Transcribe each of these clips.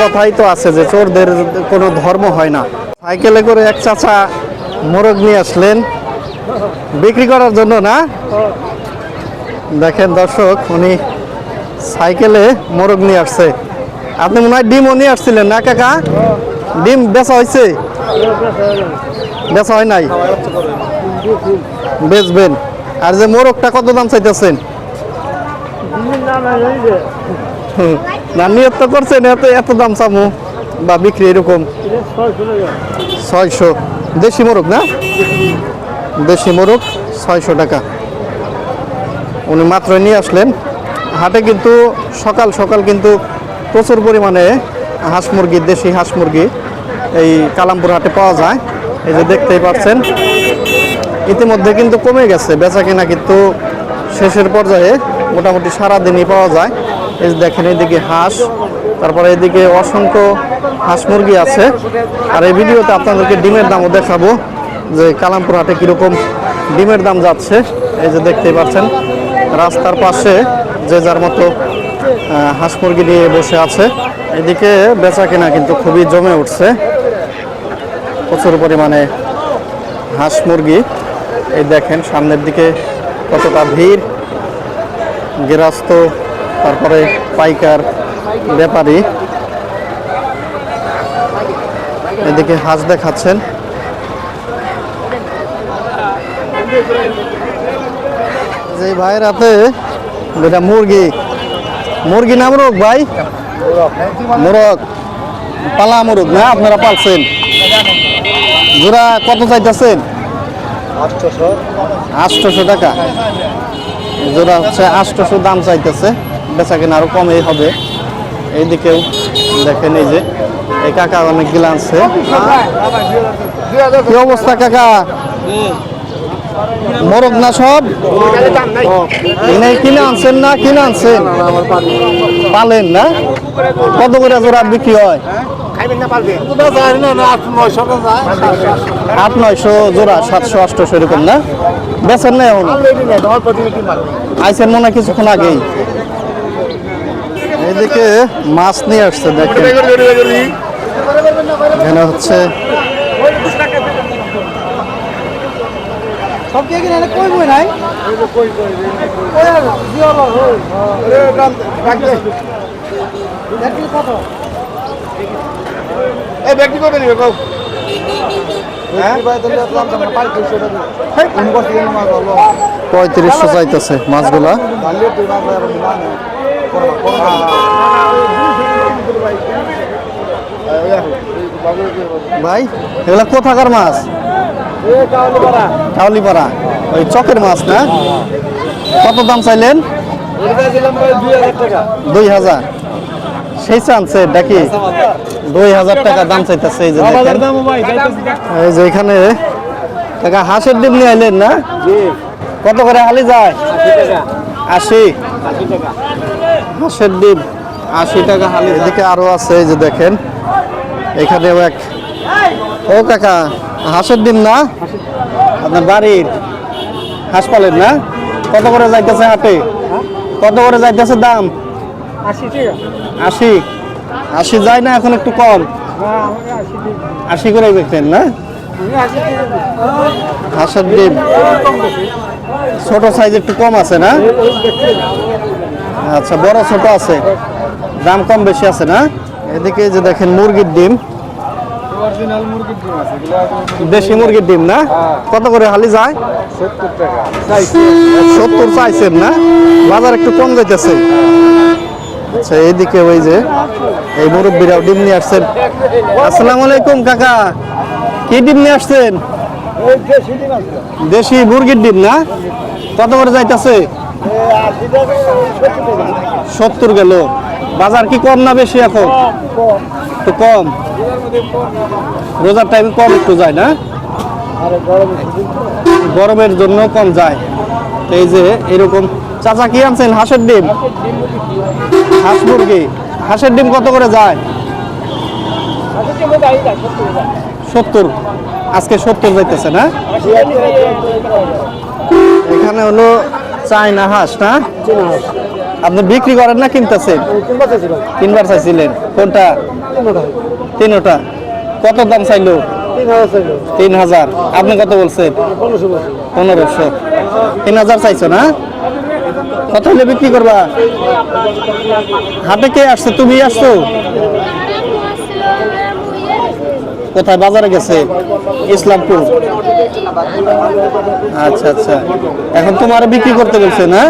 কথাই তো আছে যে চোরদের কোনো ধর্ম হয় না। সাইকেলে করে এক চাচা মোরগ নিয়ে আসলেন। বিক্রি করার জন্য না? দেখেন দর্শক, উনি সাইকেলে মোরগ নিয়ে আসছে। আপনি মনে হয় ডিমও নিয়ে আসছিলেন না, কাকা? ডিম বেচা হয়েছে? বেচা হয় নাই? বেচবেন। আর যে মোরগটা কত দাম চাইতেছেন? না, নিয়ত করছেন, এত এত দাম চামু বা বিক্রি এরকম। ছয়শো। দেশি মোরগ না? দেশি মোরগ, ছয়শো টাকা। উনি মাত্র নিয়ে আসলেন। হাটে কিন্তু সকাল সকাল কিন্তু প্রচুর পরিমাণে হাঁস মুরগি, দেশি হাঁস মুরগি এই কালামপুর হাটে পাওয়া যায়। এই যে দেখতেই পাচ্ছেন, ইতিমধ্যে কিন্তু কমে গেছে, বেচা কেনা কিন্তু শেষের পর্যায়ে মোটামুটি সারাদিনই পাওয়া যায়। এই যে দেখেন এদিকে হাঁস, তারপরে এদিকে অসংখ্য হাঁস মুরগি আছে। আর এই ভিডিওতে আপনাদেরকে ডিমের দামও দেখাবো, যে কালামপুর হাটে কীরকম ডিমের দাম যাচ্ছে। এই যে দেখতেই পাচ্ছেন, রাস্তার পাশে যে যার মতো হাঁস মুরগি নিয়ে বসে আছে। এদিকে বেচা কেনা কিন্তু খুবই জমে উঠছে। প্রচুর পরিমাণে হাঁস মুরগি। এই দেখেন, সামনের দিকে কতটা ভিড়। গৃহস্থ, তারপরে পাইকার ব্যাপারী। এদিকে হাঁস দেখাচ্ছেন। যে ভাইয়ের হাতে যেটা মুরগি। মুরগি না মোরগ ভাই? মোরগ। পালা মোরগ না, আপনারা পালছেন? জোড়া কত চাইতেছেন? আটশোশো। টাকা। জোড়া হচ্ছে আটশোশো দাম চাইতেছে। বেচা কেনা আরও কমই হবে। এইদিকেও দেখেন এই যে এই কাকা অনেক গিলা আনছে কি অবস্থা কাকা? মোরগ না সব? কিনে আনছেন না কিনে আনছেন? পালেন না? কত করে জোড়া বিক্রি হয়? আট নয়শো জোড়া সাতশো আটশোশো এরকম না? বেচেন না এখন? আইসেন মনে হয় কিছুক্ষণ আগেই? এদিকে মাছ নিয়ে আসছে দেখেন। এখানে হচ্ছে এই ব্যক্তি কত নিবে? কও। পঁয়ত্রিশশো চাইতেছে মাছগুলা। ভাই এগুলা কোথাকার মাছ? কাউলিপাড়া। ওই চকের মাছ না? কত দাম চাইলেন? দুই হাজার। সেই চান্সে দেখি। দুই হাজার টাকা দাম চাইতেছে এই যে এই যে এখানে টাকা হাঁসের ডিম নিয়ে আইলেন না? কত করে হালি যায়? আশি হাঁসের ডিম। আশি টাকা হালি এদিকে আরও আছে এই যে দেখেন। এখানেও এক। ও কাকা হাঁসের ডিম না? আপনার বাড়ির। হাঁস পালেন না? কত করে যাইতেছে হাটে? কত করে যাইতেছে দাম? আশি আশি? যায় না এখন একটু কম। আশি করে বেচেন না? হাঁসের ডিম। ছোট সাইজ একটু কম আছে না? আচ্ছা বড় ছোট আছে। দাম কম বেশি আছে না? এদিকে যে দেখেন মুরগির ডিম। দেশি মুরগির ডিম না? কত করে হালি যায়? সত্তর চাইছেন না? বাজার একটু কম যাইতেছে। আচ্ছা এইদিকে ওই যে এই মুরব্বীরাও ডিম নিয়ে আসছেন। আসসালামু আলাইকুম, কাকা। কি ডিম নিয়ে আসছেন? দেশি মুরগির ডিম না? কত করে যাইতেছে? সত্তর গেল। বাজার কি কম না বেশি এখন? তো কম। রোজার টাইমে কম একটু যায় না? গরমের জন্য কম যায়। এই যে এরকম চাচা, কি আনছেন? হাঁসের ডিম। হাঁস মুরগি। হাঁসের ডিম কত করে যায়? সত্তর। আজকে সত্তর যাইতেছে, না? এখানে হলো চায়না হাঁস, না? আপনি বিক্রি করেন না কিনতেছেন? কিনবার চাইছিলেন। কোনটা? তিনোটা। কত দাম চাইলো? তিন হাজার। আপনি কত বলছেন? পনেরোশো। তিন হাজার চাইছো, না? কত হলে বিক্রি করবা? হাটে কে আসছে? তুমি আসছো? কোথায়? বাজারে গেছে? ইসলামপুর। আচ্ছা আচ্ছা। এখন তোমার বিক্রি করতে বলছে না?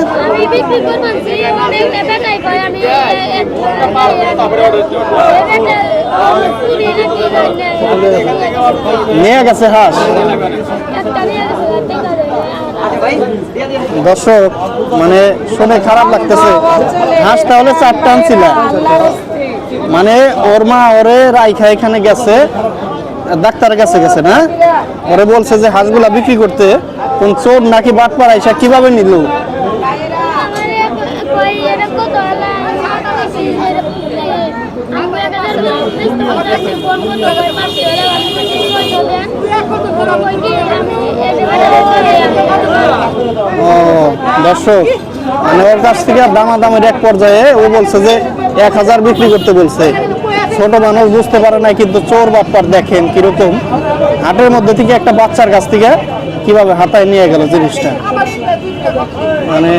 নেবে নিয়ে গেছে হাঁস। দর্শক মানে শুনে খারাপ লাগতেছে। হাঁস তাহলে চারটা আনছিল। মানে ওর মা ওরে রাইখা এখানে গেছে, ডাক্তারের কাছে গেছে না? ওরে বলছে যে হাঁসগুলা বিক্রি করতে, কোন চোর নাকি বাট পাড়াইসা কীভাবে নিল ও দর্শক মানে ওর কাছ থেকে দামা দামাদামের এক পর্যায়ে ও বলছে যে এক হাজার বিক্রি করতে বলছে। ছোট মানুষ বুঝতে পারে না কিন্তু চোর বাপ্পার দেখেন কীরকম। হাটের মধ্যে থেকে একটা বাচ্চার কাছ থেকে কীভাবে হাতায় নিয়ে গেল জিনিসটা। মানে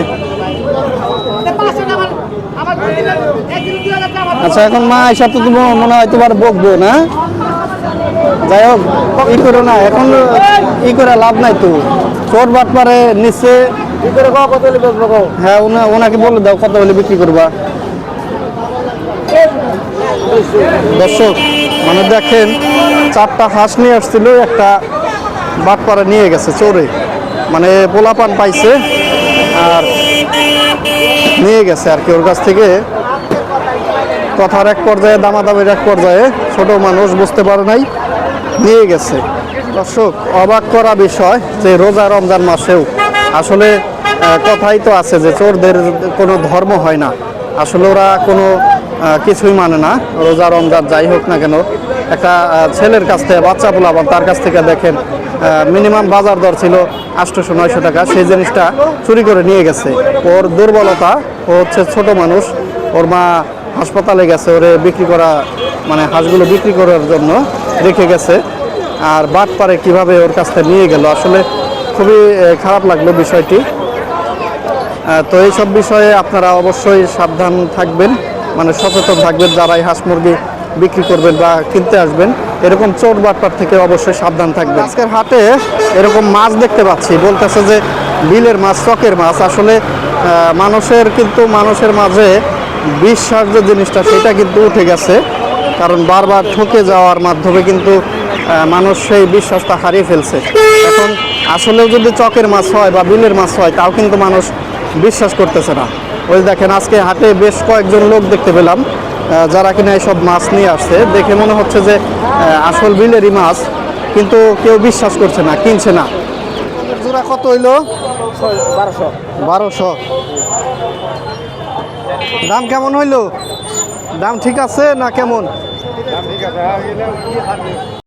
আচ্ছা এখন মা এসা তো তুমি মনে হয় তোমার বকবো না? যাই হোক, ই করো না, এখন ই করে লাভ নাই তো। চোর বাটপারে নিচে হ্যাঁ ওনা ওনাকে দাও, কত বিক্রি করবা? দর্শক মানে দেখেন, চারটা হাঁস নিয়ে আসছিল, একটা বাটপাড়া নিয়ে গেছে চোরে। মানে পোলাপান পাইছে, আর নিয়ে গেছে আর কি ওর কাছ থেকে। কথার এক পর্যায়ে, দামাদামের এক পর্যায়ে ছোট মানুষ বুঝতে পারে নাই, নিয়ে গেছে। দর্শক, অবাক করা বিষয় যে রোজা রমজান মাসেও আসলে কথাই তো আছে যে চোরদের কোনো ধর্ম হয় না। আসলে ওরা কোনো কিছুই মানে না। রোজা, রমজান যাই হোক না কেন, একটা ছেলের কাছ থেকে, বাচ্চা পোলাবান, তার কাছ থেকে দেখেন মিনিমাম বাজার দর ছিল আটশোশো, নয়শো টাকা। সেই জিনিসটা চুরি করে নিয়ে গেছে। ওর দুর্বলতা, ও হচ্ছে ছোট মানুষ। ওর মা হাসপাতালে গেছে, ওরে বিক্রি করা মানে হাঁসগুলো বিক্রি করার জন্য রেখে গেছে। আর বাট পারে কীভাবে ওর কাছ থেকে নিয়ে গেল? আসলে খুবই খারাপ লাগল বিষয়টি। তো এইসব বিষয়ে আপনারা অবশ্যই সাবধান থাকবেন মানে সচেতন থাকবেন যারা এই হাঁস মুরগি বিক্রি করবেন বা কিনতে আসবেন। এরকম চোট বাটপার থেকে অবশ্যই সাবধান থাকবেন। আজকের হাটে এরকম মাছ দেখতে পাচ্ছি, বলতেছে যে বিলের মাছ, চকের মাছ। আসলে মানুষের কিন্তু, মানুষের মাঝে বিশ্বাস যে জিনিসটা, সেটা কিন্তু উঠে গেছে। কারণ বারবার ঠকে যাওয়ার মাধ্যমে কিন্তু মানুষ সেই বিশ্বাসটা হারিয়ে ফেলছে। এখন আসলেও যদি চকের মাছ হয় বা বিলের মাছ হয়, তাও কিন্তু মানুষ বিশ্বাস করতেছে না। ওই দেখেন আজকে হাটে বেশ কয়েকজন লোক দেখতে পেলাম যারা কিনা এইসব মাছ নিয়ে আসছে। দেখে মনে হচ্ছে যে আসল বিলেরই মাছ কিন্তু কেউ বিশ্বাস করছে না কিনছে না। জোড়া কত হইল? বারোশো। বারোশো। দাম কেমন হইল? দাম ঠিক আছে না কেমন? ঠিক আছে